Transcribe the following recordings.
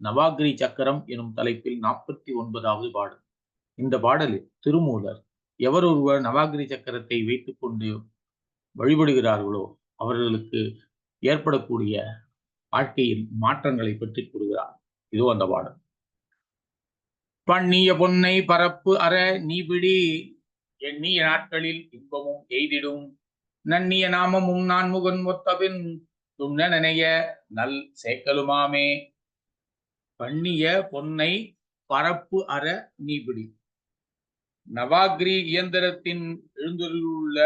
நவாகிரி சக்கரம் எனும் தலைப்பில் நாற்பத்தி ஒன்பதாவது பாடல். இந்த பாடலில் திருமூலர் எவரொருவர் நவாகிரி சக்கரத்தை வைத்துக்கொண்டு வழிபடுகிறார்களோ அவர்களுக்கு ஏற்படக்கூடிய வாழ்க்கையில் மாற்றங்களை பற்றி கூறுகிறார். இதோ அந்த பாடல். பண்ணிய பொன்னை பரப்பு அற நீபிடி எண்ணிய நாட்களில் இன்பமும் எய்திடும். நன்னிய நாமமும் நான் முகன் ஒத்தபின் துண்ண நினைய நல் சேக்கலுமாமே. பண்ணிய பொன்னை பரப்பு அற நீபிடி. நவாகிரி இயந்திரத்தின் எழுந்தருளுள்ள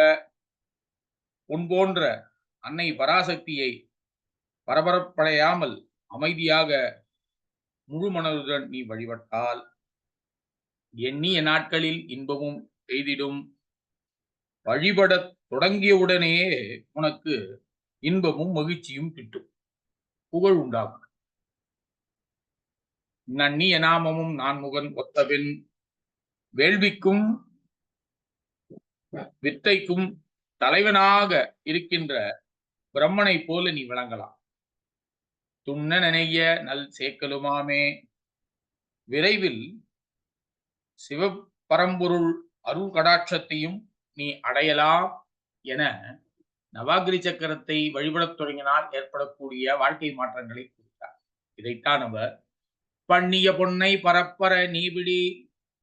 பொன் போன்ற அன்னை பராசக்தியை பரபரப்படையாமல் அமைதியாக முழு மனதுடன் நீ வழிபட்டால் எண்ணிய நாட்களில் இன்பமும் செய்திடும் வழிபடத் தொடங்கியவுடனேயே உனக்கு இன்பமும் மகிழ்ச்சியும் கிட்டும். புகழ் உண்டாகும். நன்னிய நாமமும் நான்முகன் ஒத்தபின் வேள்விக்கும் வித்தைக்கும் தலைவனாக இருக்கின்ற பிரம்மனை போல நீ விளங்கலாம். துண்ண நினைய நல் சேக்கலுமாமே. விரைவில் சிவபரம்பொருள் அருள் கடாட்சத்தையும் நீ அடையலாம் என நவாகிரி சக்கரத்தை வழிபடத் தொடங்கினால் ஏற்படக்கூடிய வாழ்க்கை மாற்றங்களை குறித்தார். இதைத்தான் அவர் பண்ணிய பொன்னை பரப்பர நீபிடி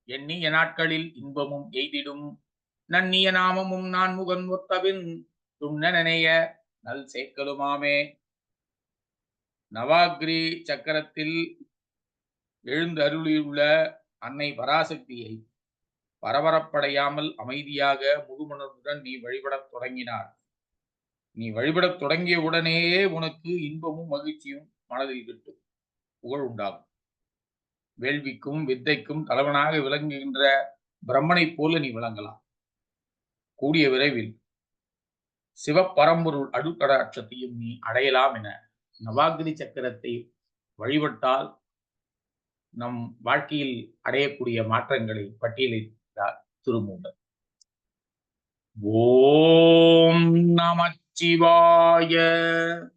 எண்ணிய நாட்களில் இன்பமும் எய்திடும். நன்னிய நாமமும் நான் முகன் முத்தவின் துண்ண நினைய நல் சேர்க்கலுமாமே நவாகிரி சக்கரத்தில் எழுந்து அருளியுள்ள அன்னை பராசக்தியை பரபரப்படையாமல் அமைதியாக முழுமனதுடன் நீ வழிபடத் தொடங்கினார். நீ வழிபடத் தொடங்கிய உடனேயே உனக்கு இன்பமும் மகிழ்ச்சியும் மனதில் கிட்டும். புகழ் உண்டாகும். வேள்விக்கும் வித்தைக்கும் தலைவனாக விளங்குகின்ற பிரம்மனைப் போல நீ விளங்கலாம். கூடிய விரைவில் சிவப்பரம்பொருள் அடுக்கடாட்சத்தையும் நீ அடையலாம் என நவாகிரி சக்கரத்தை வழிபட்டால் நம் வாழ்க்கையில் அடையக்கூடிய மாற்றங்களை பட்டியலிட்டார் திருமூலர். ஓம் நமச்சிவாய